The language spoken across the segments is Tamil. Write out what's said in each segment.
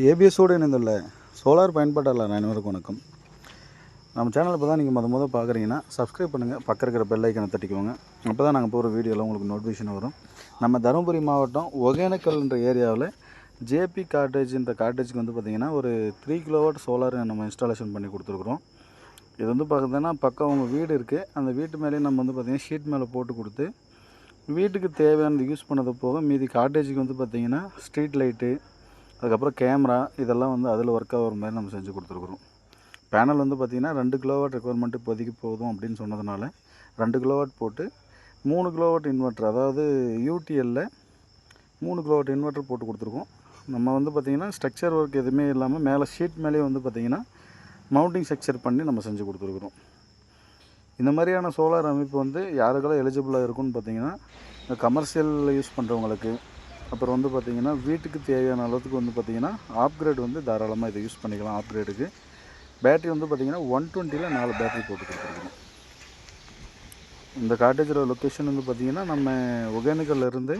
ஏபிஎஸோடு இணைந்துள்ள சோலார் பயன்பாட்டாளர் அனைவருக்கும் வணக்கம். நம்ம சேனல் இப்போ தான் நீங்கள் முத முதல் பார்க்குறீங்கன்னா சப்ஸ்கிரைப் பண்ணுங்கள் பக்கம் இருக்கிற பெல் ஐக்கனை தட்டிக்குவோங்க அப்போ தான் நாங்கள் போகிற வீடியோலாம் உங்களுக்கு நோட்டிஃபிகேஷன் வரும். நம்ம தருமபுரி மாவட்டம் ஒகேனக்கல்ன்ற ஏரியாவில் ஜேபி காட்டேஜ்ன்ற காட்டேஜ்க்கு வந்து பார்த்திங்கன்னா ஒரு த்ரீ கிலோவாட் சோலார் நம்ம இன்ஸ்டாலேஷன் பண்ணி கொடுத்துருக்குறோம். இது வந்து பார்த்தீங்கன்னா பக்கம் அவங்க வீடு இருக்குது அந்த வீட்டு மேலேயே நம்ம வந்து பார்த்திங்கன்னா ஷீட் மேலே போட்டு கொடுத்து வீட்டுக்கு தேவையானது யூஸ் பண்ணது போக மீதி காட்டேஜுக்கு வந்து பார்த்திங்கன்னா ஸ்ட்ரீட் லைட்டு அதுக்கப்புறம் கேமரா இதெல்லாம் வந்து அதில் ஒர்க் ஆகிற மாதிரி நம்ம செஞ்சு கொடுத்துருக்குறோம். பேனல் வந்து பார்த்திங்கன்னா ரெண்டு கிலோவாட் ரெக்குவயர்மெண்ட் இப்போதைக்கு போதும் அப்படின்னு சொன்னதுனால ரெண்டு கிலோவாட் போட்டு மூணு கிலோவாட் இன்வெர்ட்டர் அதாவது யூடிஎல்ல மூணு கிலோவாட் இன்வெர்ட்டர் போட்டு கொடுத்துருக்கோம். நம்ம வந்து பார்த்திங்கன்னா ஸ்ட்ரக்சர் ஒர்க் எதுவுமே இல்லாமல் மேலே ஷீட் மேலேயே வந்து பார்த்திங்கன்னா மவுண்டிங் ஸ்ட்ரக்சர் பண்ணி நம்ம செஞ்சு கொடுத்துருக்குறோம். இந்த மாதிரியான சோலார் அமைப்பு வந்து யாருக்கெல்லாம் எலிஜிபிளாக இருக்குன்னு பார்த்தீங்கன்னா இந்த கமர்ஷியலில் யூஸ் பண்ணுறவங்களுக்கு அப்புறம் வந்து பார்த்திங்கன்னா வீட்டுக்கு தேவையான அளவுக்கு வந்து பார்த்திங்கன்னா ஆப்கிரேட் வந்து தாராளமாக இதை யூஸ் பண்ணிக்கலாம் ஆப்கிரேடுக்கு பேட்டரி வந்து பார்த்திங்கன்னா ஒன் டுவெண்ட்டியில் நாலு பேட்டரி போட்டு கொடுத்துருக்கோம். இந்த காட்டேஜோட லொக்கேஷன் வந்து பார்த்திங்கன்னா நம்ம ஒகேனக்கல்ல இருந்து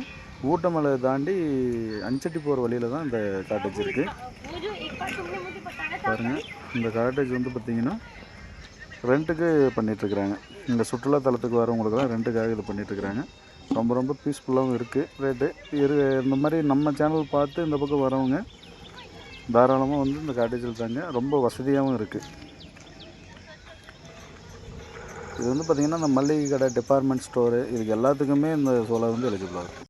ஊட்டமலை தாண்டி அஞ்சட்டி போகிற வழியில் தான் இந்த காட்டேஜ் இருக்குது பாருங்கள் இந்த காட்டேஜ் வந்து பார்த்திங்கன்னா ரெண்ட்டுக்கு பண்ணிகிட்ருக்குறாங்க இந்த சுற்றுலாத்தலத்துக்கு வரவங்களுக்குலாம் ரெண்ட்டுக்காக இது பண்ணிகிட்ருக்குறாங்க ரொம்ப ரொம்ப பீஸ்ஃபுல்லாகவும் இருக்குது ரேட்டு இரு இந்த மாதிரி நம்ம சேனல் பார்த்து இந்த பக்கம் வரவங்க தாராளமாக வந்து இந்த காட்டேஜில் தாங்க. ரொம்ப வசதியாகவும் இருக்குது இது வந்து பார்த்திங்கன்னா இந்த மளிகை கடை டிபார்ட்மெண்ட் ஸ்டோரு இதுக்கு எல்லாத்துக்குமே இந்த சோலார் வந்து எலிஜிபிளாக இருக்குது